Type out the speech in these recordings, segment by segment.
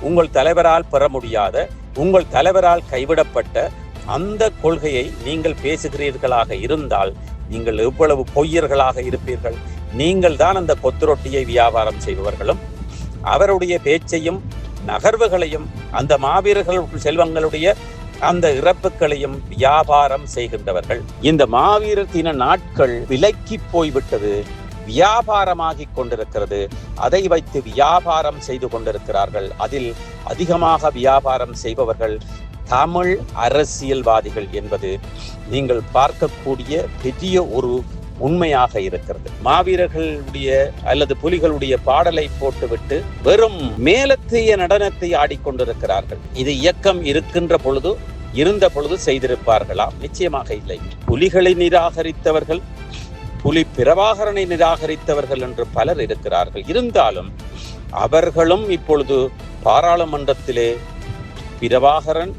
உங்கள் தலைவரால் பெற முடியாத உங்கள் தலைவரால் கைவிடப்பட்ட அந்த கொள்கையை நீங்கள் பேசுகிறீர்களாக இருந்தால் நீங்கள் எவ்வளவு பொய்யர்களாக இருப்பீர்கள்? நீங்கள் தான் அந்த கொத்துரொட்டியை வியாபாரம் செய்பவர்களும் அவருடைய பேச்சையும் நகர்வுகளையும் அந்த மாவீரர்கள் செல்வங்களுடைய அந்த இறப்புகளையும் வியாபாரம் செய்கின்றவர்கள். இந்த மாவீரத்தின நாட்கள் விலக்கி போய்விட்டது. வியாபாரமாகிக் கொண்டிருக்கிறது. அதை வைத்து வியாபாரம் செய்து கொண்டிருக்கிறார்கள். அதில் அதிகமாக வியாபாரம் செய்பவர்கள் தமிழ் அரசியல்வாதிகள் என்பது நீங்கள் பார்க்கக்கூடிய பெரிய ஒரு உண்மையாக இருக்கிறது. மாவீரர்களுடைய அல்லது புலிகளுடைய பாடலை போட்டுவிட்டு வெறும் மேலத்தைய நடனத்தை ஆடிக்கொண்டிருக்கிறார்கள். இது இயக்கம் இருக்கின்ற பொழுது இருந்த பொழுது செய்திருப்பார்களா நிச்சயமாக இல்லை. புலிகளை நிராகரித்தவர்கள் புலி பிரபாகரனை நிராகரித்தவர்கள் என்று பலர் இருக்கிறார்கள். இருந்தாலும் அவர்களும் இப்பொழுது பாராளுமன்றத்திலே பிரபாகரன்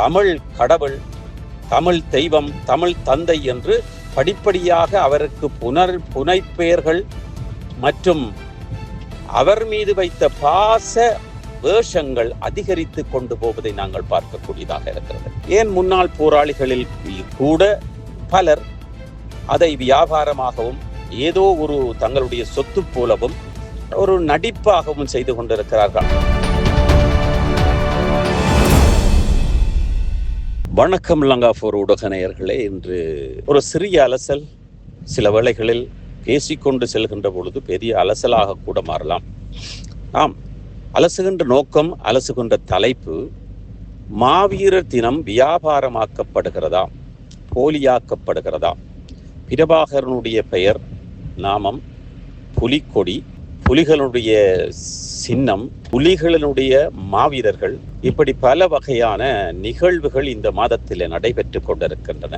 தமிழ் கடவுள் தமிழ் தெய்வம் தமிழ் தந்தை என்று படிப்படியாக அவருக்கு புனர் புனைப்பெயர்கள் மற்றும் அவர் மீது வைத்த பாச வேஷங்கள் அதிகரித்து கொண்டு போவதை நாங்கள் பார்க்கக்கூடியதாக இருக்கிறது. ஏன் முன்னாள் போராளிகளில் கூட பலர் அதை வியாபாரமாகவும் ஏதோ ஒரு தங்களுடைய சொத்து போலவும் ஒரு நடிப்பாகவும் செய்து கொண்டிருக்கிறார்கள். வணக்கம் லங்காபூர் ஊடக நேயர்களே இன்று ஒரு சிறிய அலசல் சில வேளைகளில் பேசிக்கொண்டு செல்கின்ற பொழுது பெரிய அலசலாக கூட மாறலாம். ஆம் அலசுகின்ற நோக்கம் அலசுகின்ற தலைப்பு மாவீரர் தினம் வியாபாரமாக்கப்படுகிறதா போலியாக்கப்படுகிறதா பிரபாகரனுடைய பெயர் நாமம் புலிக்கொடி புலிகளுடைய சின்னம் புலிகளினுடைய மாவீரர்கள் இப்படி பல வகையான நிகழ்வுகள் இந்த மாதத்தில் நடைபெற்று கொண்டிருக்கின்றன.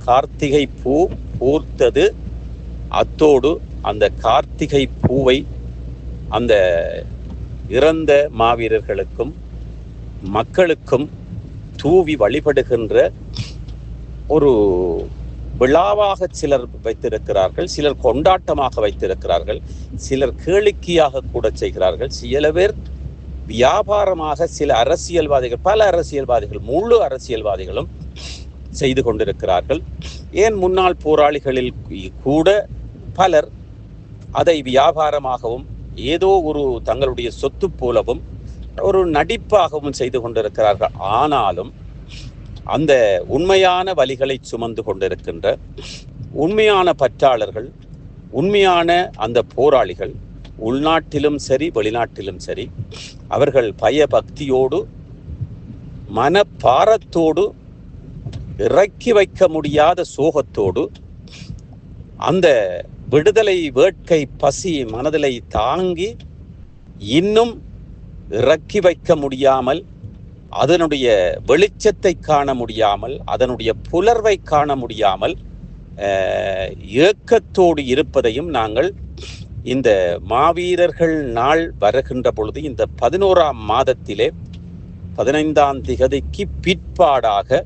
கார்த்திகை பூ பூர்த்தது அத்தோடு அந்த கார்த்திகை பூவை அந்த இறந்த மாவீரர்களுக்கும் மக்களுக்கும் தூவி வழிபடுகின்ற ஒரு விழாவாக சிலர் வைத்திருக்கிறார்கள் சிலர் கொண்டாட்டமாக வைத்திருக்கிறார்கள் சிலர் கேளிக்கையாக கூட செய்கிறார்கள். சில பேர் வியாபாரமாக சில அரசியல்வாதிகள் பல அரசியல்வாதிகள் முழு அரசியல்வாதிகளும் செய்து கொண்டிருக்கிறார்கள். ஏன் முன்னாள் போராளிகளில் கூட பலர் அதை வியாபாரமாகவும் ஏதோ ஒரு தங்களுடைய சொத்து போலவும் ஒரு நடிப்பாகவும் செய்து கொண்டிருக்கிறார்கள். ஆனாலும் அந்த உண்மையான வழிகளை சுமந்து கொண்டிருக்கின்ற உண்மையான பற்றாளர்கள் உண்மையான அந்த போராளிகள் உள்நாட்டிலும் சரி வெளிநாட்டிலும் சரி அவர்கள் பயபக்தியோடு மனப்பாரத்தோடு இறக்கி வைக்க முடியாத சோகத்தோடு அந்த விடுதலை வேட்கை பசி மனதிலை தாங்கி இன்னும் இறக்கி வைக்க முடியாமல் அதனுடைய வெளிச்சத்தை காண முடியாமல் அதனுடைய புலர்வை காண முடியாமல் ஏக்கத்தோடு இருப்பதையும் நாங்கள் இந்த மாவீரர்கள் நாள் வருகின்ற பொழுது இந்த பதினோராம் மாதத்திலே பதினைந்தாம் திகதிக்கு பிற்பாடாக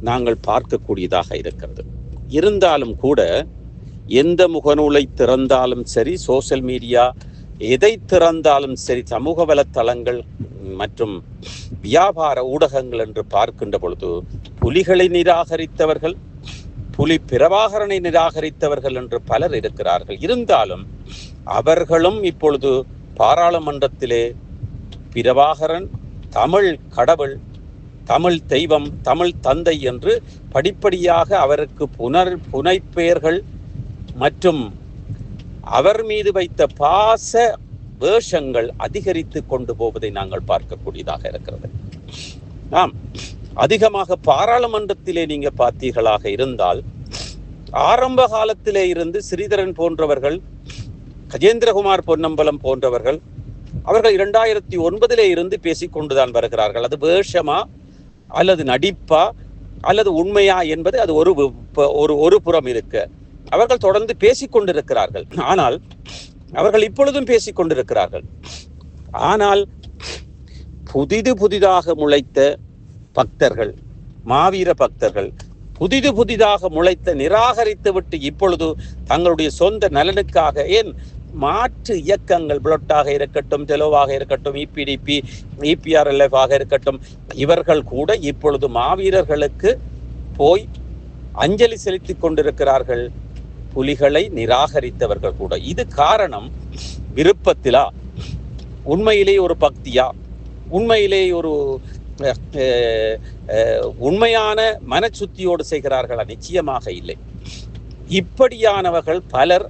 நாங்கள் பார்க்கக்கூடியதாக இருக்கிறது. இருந்தாலும் கூட எந்த முகநூலை திறந்தாலும் சரி சோசியல் மீடியா எதை திறந்தாலும் சரி சமூக வலைத்தளங்கள் மற்றும் வியாபார ஊடகங்கள் என்று பார்க்கின்ற பொழுது புலிகளை நிராகரித்தவர்கள் புலி பிரபாகரனை நிராகரித்தவர்கள் என்று பலர் இருக்கிறார்கள். இருந்தாலும் அவர்களும் இப்பொழுது பாராளுமன்றத்திலே பிரபாகரன் தமிழ் கடவுள் தமிழ் தெய்வம் தமிழ் தந்தை என்று படிப்படியாக அவருக்கு புனர் புனைப்பெயர்கள் மற்றும் அவர் மீது வைத்த பாச வேஷங்கள் அதிகரித்து கொண்டு போவதை நாங்கள் பார்க்கக்கூடியதாக இருக்கிறது. ஆம் அதிகமாக பாராளுமன்றத்திலே நீங்க பார்த்தீர்களாக இருந்தால் ஆரம்ப காலத்திலே இருந்து ஸ்ரீதரன் போன்றவர்கள் கஜேந்திரகுமார் பொன்னம்பலம் போன்றவர்கள் அவர்கள் இரண்டாயிரத்தி ஒன்பதிலே இருந்து பேசிக்கொண்டுதான் வருகிறார்கள். அது வேஷமா அல்லது நடிப்பா அல்லது உண்மையா என்பது அது ஒரு ஒரு ஒரு புறம் இருக்கு. அவர்கள் தொடர்ந்து பேசிக் கொண்டிருக்கிறார்கள் ஆனால் அவர்கள் இப்பொழுதும் பேசிக் கொண்டிருக்கிறார்கள் ஆனால் புதிது புதிதாக முளைத்த பக்தர்கள் மாவீர பக்தர்கள் புதிது புதிதாக முளைத்த நிராகரித்து விட்டு இப்பொழுது தங்களுடைய சொந்த நலனுக்காக ஏன் மாற்று இயக்கங்கள் புளொட்டாக இருக்கட்டும் தெலோவாக இருக்கட்டும் இபிடிபி இபிஆர்எல்எஃப் ஆக இருக்கட்டும் இவர்கள் கூட இப்பொழுது மாவீரர்களுக்கு போய் அஞ்சலி செலுத்திக் கொண்டிருக்கிறார்கள். புலிகளை நிராகரித்தவர்கள் கூட. இது காரணம் விருப்பத்திலா? உண்மையிலே ஒரு பக்தியா? உண்மையிலே ஒரு உண்மையான மனச்சுத்தியோடு செய்கிறார்களா? நிச்சயமாக இல்லை. இப்படியானவர்கள் பலர்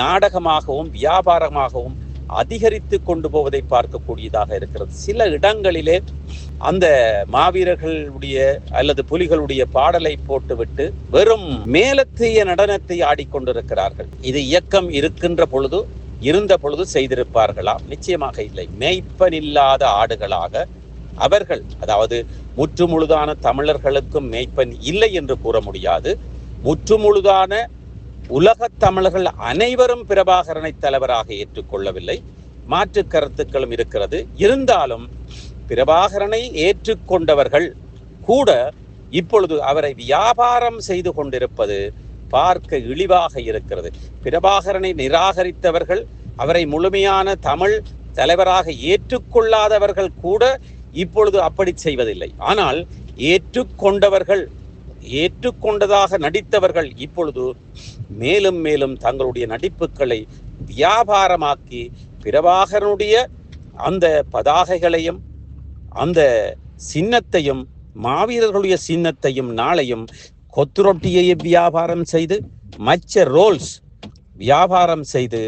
நாடகமாகவும் வியாபாரமாகவும் அதிகரித்து கொண்டு போவதை பார்க்கக்கூடியதாக இருக்கிறது. சில இடங்களிலே அந்த மாவீரர்களுடைய அல்லது புலிகளுடைய பாடலை போட்டுவிட்டு வெறும் மேலத்தைய நடனத்தை ஆடிக்கொண்டிருக்கிறார்கள். இது இயக்கம் இருக்கின்ற பொழுது இருந்த பொழுது செய்திருப்பார்களா நிச்சயமாக இல்லை. மேய்ப்பனில்லாத ஆடுகளாக அவர்கள் அதாவது முற்றுமுழுதான தமிழர்களுக்கும் மேய்ப்பன் இல்லை என்று கூற முடியாது. முற்றுமுழுதான உலகத் தமிழர்கள் அனைவரும் பிரபாகரனை தலைவராக ஏற்றுக்கொள்ளவில்லை. மாற்று கருத்துக்களும் இருக்கிறது. இருந்தாலும் பிரபாகரனை ஏற்றுக்கொண்டவர்கள் கூட இப்பொழுது அவரை வியாபாரம் செய்து கொண்டிருப்பது பார்க்க இழிவாக இருக்கிறது. பிரபாகரனை நிராகரித்தவர்கள் அவரை முழுமையான தமிழ் தலைவராக ஏற்றுக்கொள்ளாதவர்கள் கூட இப்பொழுது அப்படி செய்வதில்லை. ஆனால் ஏற்றுக்கொண்டவர்கள் ஏற்றுக்கொண்டதாக நடித்தவர்கள் இப்பொழுது மேலும் மேலும் தங்களுடைய நடிப்புகளை வியாபாரமாக்கி பிரபாகரனுடைய அந்த பதாகைகளையும் அந்த சின்னத்தையும் மாவீரர்களுடைய சின்னத்தையும் நாளையும் கொத்துரொட்டியை வியாபாரம் செய்து மச்ச ரோல்ஸ் வியாபாரம் செய்து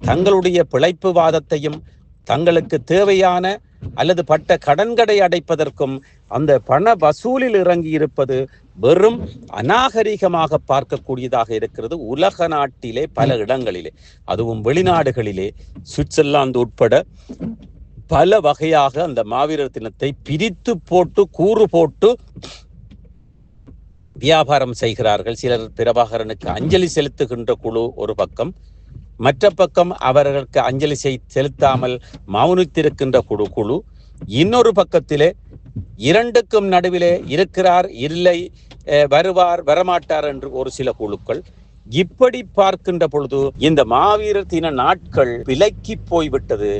தங்களுடைய பிழைப்பு வாதத்தையும் தங்களுக்கு தேவையான அல்லது பட்ட கடன்கடை அடைப்பதற்கும் அந்த பண வசூலில் இறங்கி இருப்பது வெறும் அநாகரிகமாக பார்க்கக்கூடியதாக இருக்கிறது உலக நாட்டிலே பல இடங்களிலே. அதுவும் வெளிநாடுகளிலே சுவிட்சர்லாந்து உட்பட பல வகையாக அந்த மாவீரர் தினத்தை பிரித்து போட்டு கூறு போட்டு வியாபாரம் செய்கிறார்கள். சிலர் பிரபாகரனுக்கு அஞ்சலி செலுத்துகின்ற குழு ஒரு பக்கம். மற்ற பக்கம் அவர்களுக்கு அஞ்சலி செய் செலுத்தாமல் மௌனித்திருக்கின்ற குழு குழு. இன்னொரு பக்கத்திலே இரண்டுக்கும் நடுவிலே இருக்கிறார் இல்லை வருவார் வரமாட்டார் என்று ஒரு சில குழுக்கள். இப்படி பார்க்கின்ற பொழுது இந்த மாவீரர் தின நாட்கள் விலக்கி போய்விட்டது.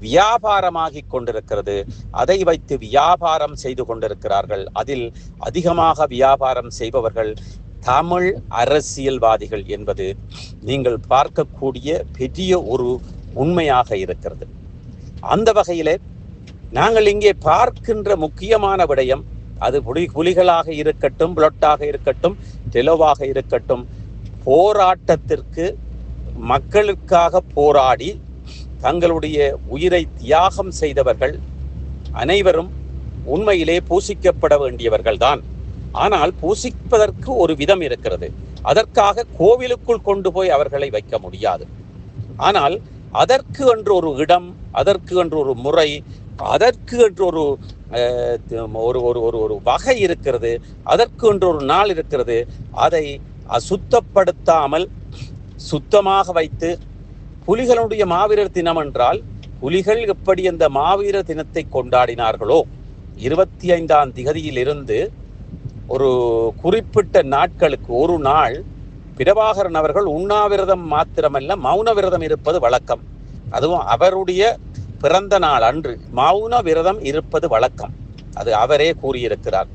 வியாபாரமாகி கொண்டிருக்கிறது. அதை வைத்து வியாபாரம் செய்து கொண்டிருக்கிறார்கள். அதில் அதிகமாக வியாபாரம் செய்பவர்கள் தமிழ் அரசியல்வாதிகள் என்பது நீங்கள் பார்க்கக்கூடிய பெரிய ஒரு உண்மையாக இருக்கிறது. அந்த வகையிலே நாங்கள் இங்கே பார்க்கின்ற முக்கியமான விடயம் அது புலி புலிகளாக இருக்கட்டும் புலட்டாக இருக்கட்டும் டெலோவாக இருக்கட்டும் போராட்டத்திற்கு மக்களுக்காக போராடி தங்களுடைய உயிரை தியாகம் செய்தவர்கள் அனைவரும் உண்மையிலே பூசிக்கப்பட வேண்டியவர்கள்தான். ஆனால் பூசிப்பதற்கு ஒரு விதம் இருக்கிறது. அதற்காக கோவிலுக்குள் கொண்டு போய் அவர்களை வைக்க முடியாது. ஆனால் அதற்கு என்று ஒரு இடம் அதற்கு என்று ஒரு முறை அதற்கு என்று ஒரு ஒரு ஒரு ஒரு ஒரு வகை இருக்கிறது அதற்கு என்று ஒரு நாள் இருக்கிறது. அதை அசுத்தப்படுத்தாமல் சுத்தமாக வைத்து புலிகளுடைய மாவீரர் தினம் என்றால் புலிகள் எப்படி அந்த மாவீரர் தினத்தை கொண்டாடினார்களோ? இருபத்தி ஐந்தாம் திகதியிலிருந்து ஒரு குறிப்பிட்ட நாட்களுக்கு ஒரு நாள் பிரபாகரன் அவர்கள் உண்ணாவிரதம் மாத்திரமல்ல மௌன விரதம் இருப்பது வழக்கம். அதுவும் அவருடைய பிறந்த நாள் அன்று மௌன விரதம் இருப்பது வழக்கம். அது அவரே கூறியிருக்கிறார்.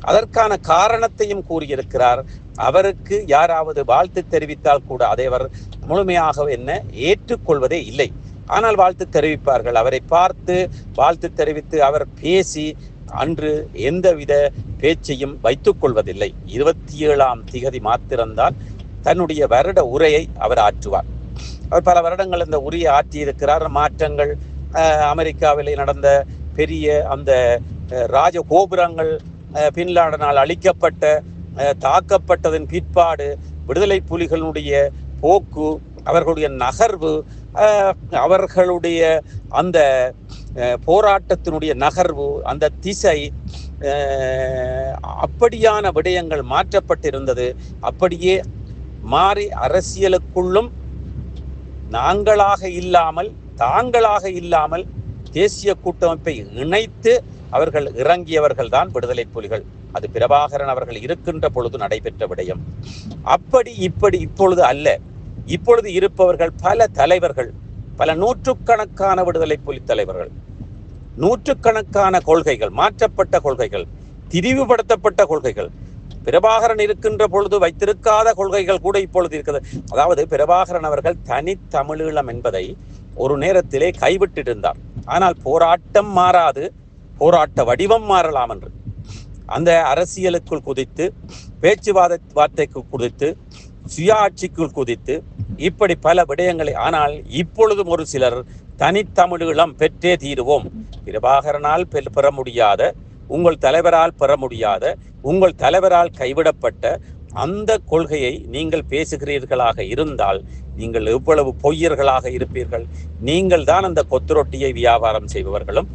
அதற்கான காரணத்தையும் கூறியிருக்கிறார். அவருக்கு யாராவது வாழ்த்து தெரிவித்தால் கூட அதை அவர் முழுமையாக என்ன ஏற்றுக்கொள்வதே இல்லை. ஆனால் வாழ்த்து தெரிவிப்பார்கள். அவரை பார்த்து வாழ்த்து தெரிவித்து அவர் பேசி அன்று எந்தவித பேச்சையும் வைத்துக் கொள்வதில்லை. இருபத்தி ஏழாம் திகதி மாத்திரம்தான் தன்னுடைய வருட உரையை அவர் ஆற்றுவார். அவர் பல வருடங்கள் இந்த உரையை ஆற்றியிருக்கிறார். மாற்றங்கள் அமெரிக்காவிலே நடந்த பெரிய அந்த ராஜ கோபுரங்கள் பின்லாடனால் அழிக்கப்பட்ட தாக்கப்பட்டதன் பிற்பாடு விடுதலை புலிகளுடைய போக்கு அவர்களுடைய நகர்வு அவர்களுடைய அந்த போராட்டத்தினுடைய நகர்வு அந்த திசை அப்படியான விடயங்கள் மாற்றப்பட்டிருந்தது. அப்படியே மாறி அரசியலுக்குள்ளும் நாங்களாக இல்லாமல் தாங்களாக இல்லாமல் தேசிய கூட்டமைப்பை இணைத்து அவர்கள் இறங்கியவர்கள் தான் விடுதலை புலிகள். அது பிரபாகரன் அவர்கள் இருக்கின்ற பொழுது நடைபெற்ற விடயம். அப்படி இப்படி இப்பொழுது அல்ல. இப்பொழுது இருப்பவர்கள் பல தலைவர்கள் பல நூற்றுக்கணக்கான விடுதலை புலி தலைவர்கள் நூற்றுக்கணக்கான கொள்கைகள் மாற்றப்பட்ட கொள்கைகள் திரிவுபடுத்தப்பட்ட கொள்கைகள் பிரபாகரன் இருக்கின்ற பொழுது வைத்திருக்காத கொள்கைகள் கூட இப்பொழுது இருக்கிறது. அதாவது பிரபாகரன் அவர்கள் தனித்தமிழீழம் என்பதை ஒரு நேரத்திலே கைவிட்டிருந்தார். ஆனால் போராட்டம் மாறாது போராட்ட வடிவம் மாறலாம் என்று. அந்த அரசியலுக்குள் குதித்து பேச்சுவாத வார்த்தைக்கு குதித்து சுயாட்சிக்குள் குதித்து இப்படி பல விடயங்களை ஆனால் இப்பொழுதும் ஒரு சிலர் தனித்தமிழீழம் பெற்றே தீருவோம். பிரபாகரனால் பெ- பெற முடியாத உங்கள் தலைவரால் பெற முடியாத உங்கள் தலைவரால் கைவிடப்பட்ட அந்த கொள்கையை நீங்கள் பேசுகிறீர்களாக இருந்தால் நீங்கள் எவ்வளவு பொய்யர்களாக இருப்பீர்கள். நீங்கள் தான் அந்த கொத்துரொட்டியை வியாபாரம் செய்பவர்களும்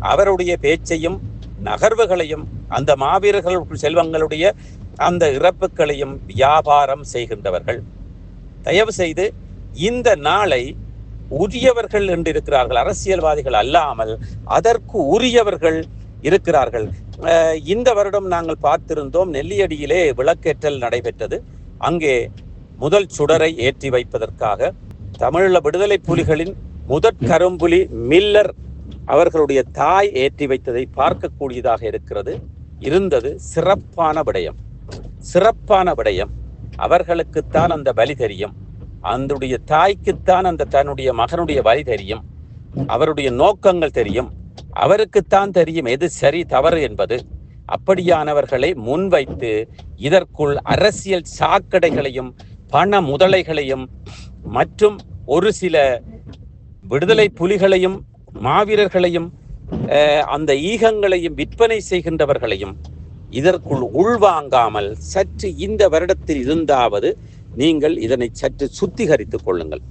அவருடைய பேச்சையும் நகர்வுகளையும் அந்த மாவீரர்கள் செல்வங்களுடைய அந்த இறப்புகளையும் வியாபாரம் செய்கின்றவர்கள். தயவு செய்து இந்த நாளை உரியவர்கள் என்று இருக்கிறார்கள் அரசியல்வாதிகள் அல்லாமல் அதற்கு உரியவர்கள் இருக்கிறார்கள். அஹ் இந்த வருடம் நாங்கள் பார்த்திருந்தோம் நெல்லியடியிலே விளக்கேற்றல் நடைபெற்றது. அங்கே முதல் சுடரை ஏற்றி வைப்பதற்காக தமிழீழ விடுதலை புலிகளின் முதற் கரும்புலி மில்லர் அவர்களுடைய தாய் ஏற்றி வைத்ததை பார்க்கக்கூடியதாக இருக்கிறது. இருந்தது சிறப்பான விடயம். சிறப்பான விடயம். அவர்களுக்குத்தான் அந்த வழி தெரியும். அந்துடைய தாய்க்குத்தான் அந்த தன்னுடைய மகனுடைய வழி தெரியும். அவருடைய நோக்கங்கள் தெரியும். அவருக்குத்தான் தெரியும் எது சரி தவறு என்பது. அப்படியானவர்களை முன்வைத்து இதற்குள் அரசியல் சாக்கடைகளையும் பண முதலைகளையும் மற்றும் ஒரு சில விடுதலை புலிகளையும் மாவீரர்களையும் அந்த ஈகங்களையும் விற்பனை செய்கின்றவர்களையும் இதற்குள் உள்வாங்காமல் சற்று இந்த வருடத்தில் இருந்தாவது நீங்கள் இதனை சற்று சுத்திகரித்துக் கொள்ளுங்கள்.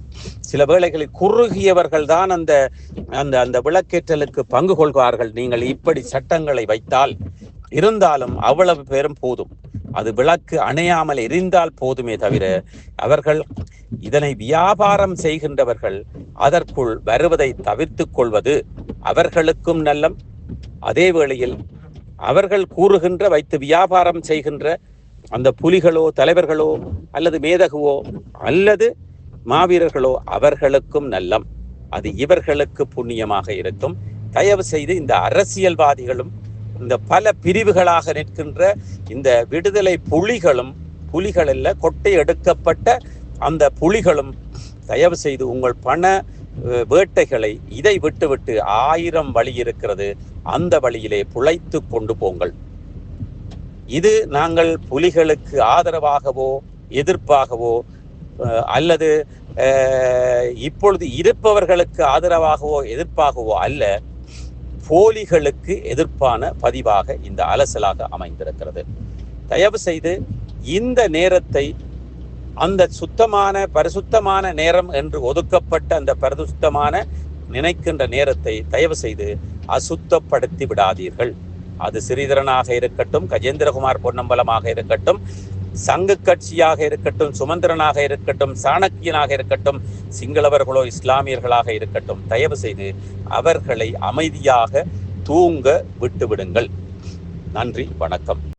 சில வேளைகளில் குறுகியவர்கள் தான் அந்த அந்த அந்த விளக்கேற்றலுக்கு பங்கு கொள்வார்கள். நீங்கள் இப்படி சட்டங்களை வைத்தால் இருந்தாலும் அவ்வளவு பேரும் போதும். அது விளக்கு அணையாமல் எரிந்தால் போதுமே தவிர அவர்கள் இதனை வியாபாரம் செய்கின்றவர்கள் அதற்குள் வருவதை தவிர்த்துக் கொள்வது அவர்களுக்கும் நல்லம். அதே வேளையில் அவர்கள் கூறுகின்ற வைத்து வியாபாரம் செய்கின்ற அந்த புலிகளோ தலைவர்களோ அல்லது மேதகுவோ அல்லது மாவீரர்களோ அவர்களுக்கும் நல்லம். அது இவர்களுக்கு புண்ணியமாக இருக்கும். தயவு செய்து இந்த அரசியல்வாதிகளும் இந்த பல பிரிவுகளாக நிற்கின்ற இந்த விடுதலை புலிகளும் புலிகள் அல்ல கொட்டை எடுக்கப்பட்ட அந்த புலிகளும் தயவு செய்து உங்கள் பண வேட்டைகளை இதை விட்டுவிட்டு ஆயிரம் வழி இருக்கிறது. அந்த வழியிலே புழைத்து கொண்டு போங்கள். இது நாங்கள் புலிகளுக்கு ஆதரவாகவோ எதிர்ப்பாகவோ அல்லது இப்பொழுது இருப்பவர்களுக்கு ஆதரவாகவோ எதிர்ப்பாகவோ அல்ல. போலிகளுக்கு எதிர்ப்பான பதிவாக இந்த அலசலாக அமைந்திருக்கிறது. தயவு செய்து இந்த நேரத்தை அந்த சுத்தமான பரிசுத்தமான நேரம் என்று ஒதுக்கப்பட்ட அந்த பரிசுத்தமான நினைக்கின்ற நேரத்தை தயவு செய்து அசுத்தப்படுத்தி விடாதீர்கள். அது சிறிதரனாக இருக்கட்டும் கஜேந்திரகுமார் பொன்னம்பலமாக இருக்கட்டும் சங்க கட்சியாக இருக்கட்டும் சுமந்திரனாக இருக்கட்டும் சாணக்கியனாக இருக்கட்டும் சிங்களவர்களோ இஸ்லாமியர்களாக இருக்கட்டும் தயவு செய்து அவர்களை அமைதியாக தூங்க விட்டுவிடுங்கள். நன்றி வணக்கம்.